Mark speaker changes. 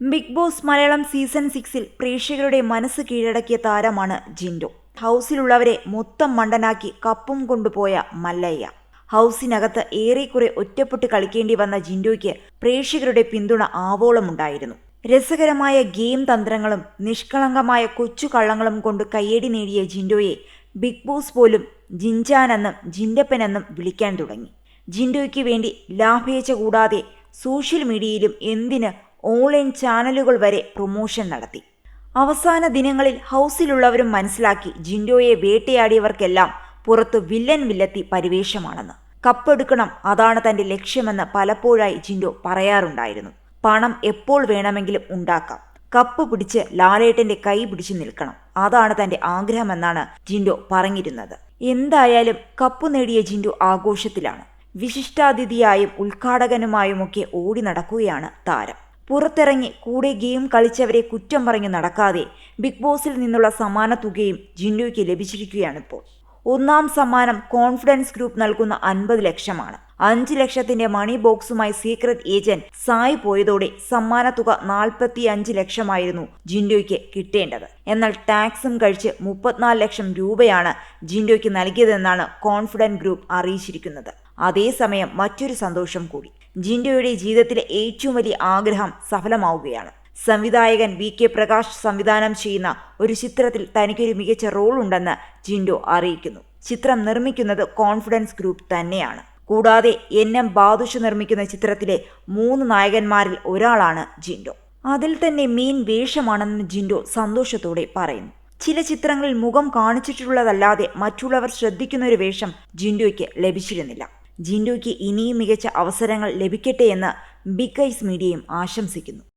Speaker 1: Big boss Malayalam season സിക്സിൽ പ്രേക്ഷകരുടെ മനസ്സ് കീഴടക്കിയ താരമാണ് ജിൻഡോ. ഹൗസിലുള്ളവരെ മൊത്തം മണ്ടനാക്കി കപ്പും കൊണ്ടുപോയ മല്ലയ്യ. ഹൗസിനകത്ത് ഏറെക്കുറെ ഒറ്റപ്പെട്ട് കളിക്കേണ്ടി വന്ന ജിൻഡോയ്ക്ക് പ്രേക്ഷകരുടെ പിന്തുണ ആവോളമുണ്ടായിരുന്നു രസകരമായ ഗെയിം തന്ത്രങ്ങളും നിഷ്കളങ്കമായ കൊച്ചു കള്ളങ്ങളും കൊണ്ട് കയ്യടി നേടിയ ജിൻഡോയെ ബിഗ് ബോസ് പോലും ജിൻജാനെന്നും ജിൻഡപ്പനെന്നും വിളിക്കാൻ തുടങ്ങി. ജിൻഡോയ്ക്ക് വേണ്ടി ലാഭേച്ഛ കൂടാതെ സോഷ്യൽ മീഡിയയിലും എന്തിന് ഓൺലൈൻ ചാനലുകൾ വരെ പ്രൊമോഷൻ നടത്തി. അവസാന ദിനങ്ങളിൽ ഹൗസിലുള്ളവരും മനസ്സിലാക്കി ജിൻഡോയെ വേട്ടയാടിയവർക്കെല്ലാം പുറത്ത് വില്ലൻ വില്ലെത്തി പരിവേഷമാണെന്ന്. കപ്പെടുക്കണം അതാണ് തന്റെ ലക്ഷ്യമെന്ന് പലപ്പോഴായി ജിൻഡോ പറയാറുണ്ടായിരുന്നു. പണം എപ്പോൾ വേണമെങ്കിലും ഉണ്ടാക്കാം. കപ്പ് പിടിച്ച് ലാലേട്ടന്റെ കൈ പിടിച്ചു നിൽക്കണം. അതാണ് തന്റെ ആഗ്രഹമെന്നാണ് ജിൻഡോ പറഞ്ഞിരുന്നത്. എന്തായാലും കപ്പ് നേടിയ ജിൻഡോ ആഘോഷത്തിലാണ്. വിശിഷ്ടാതിഥിയായും ഉദ്ഘാടകനുമായുമൊക്കെ ഓടി നടക്കുകയാണ് താരം. പുറത്തിറങ്ങി കൂടെ ഗെയിം കളിച്ചവരെ കുറ്റം പറഞ്ഞ് നടക്കാതെ ബിഗ് ബോസിൽ നിന്നുള്ള സമാന തുകയും ജിൻഡോയ്ക്ക് ലഭിച്ചിരിക്കുകയാണിപ്പോൾ. ഒന്നാം സമ്മാനം കോൺഫിഡൻസ് ഗ്രൂപ്പ് നൽകുന്ന അൻപത് ലക്ഷമാണ്. അഞ്ച് ലക്ഷത്തിന്റെ മണി ബോക്സുമായി സീക്രട്ട് ഏജന്റ് സായി പോയതോടെ സമ്മാന തുക നാൽപ്പത്തി അഞ്ച് ലക്ഷമായിരുന്നു ജിൻഡോയ്ക്ക് കിട്ടേണ്ടത്. എന്നാൽ ടാക്സും കഴിച്ച് മുപ്പത്തിനാല് ലക്ഷം രൂപയാണ് ജിൻഡോയ്ക്ക് നൽകിയതെന്നാണ് കോൺഫിഡൻസ് ഗ്രൂപ്പ് അറിയിച്ചിരിക്കുന്നത്. അതേസമയം മറ്റൊരു സന്തോഷം കൂടി. ജിൻഡോയുടെ ജീവിതത്തിലെ ഏറ്റവും വലിയ ആഗ്രഹം സഫലമാവുകയാണ്. സംവിധായകൻ വി കെ പ്രകാശ് സംവിധാനം ചെയ്യുന്ന ഒരു ചിത്രത്തിൽ തനിക്കൊരു മികച്ച റോൾ ഉണ്ടെന്ന് ജിൻഡോ അറിയിക്കുന്നു. ചിത്രം നിർമ്മിക്കുന്നത് കോൺഫിഡൻസ് ഗ്രൂപ്പ് തന്നെയാണ്. കൂടാതെ എൻ എം ബാദുഷ് നിർമ്മിക്കുന്ന ചിത്രത്തിലെ മൂന്ന് നായകന്മാരിൽ ഒരാളാണ് ജിൻഡോ. അതിൽ തന്നെ മീൻ വേഷമാണെന്ന് ജിൻഡോ സന്തോഷത്തോടെ പറയുന്നു. ചില ചിത്രങ്ങളിൽ മുഖം കാണിച്ചിട്ടുള്ളതല്ലാതെ മറ്റുള്ളവർ ശ്രദ്ധിക്കുന്ന ഒരു വേഷം ജിൻഡോയ്ക്ക് ലഭിച്ചിരുന്നില്ല. ജിൻഡോയ്ക്ക് ഇനിയും മികച്ച അവസരങ്ങൾ ലഭിക്കട്ടെ എന്ന് ബിഗ് ഐസ് മീഡിയയും ആശംസിക്കുന്നു.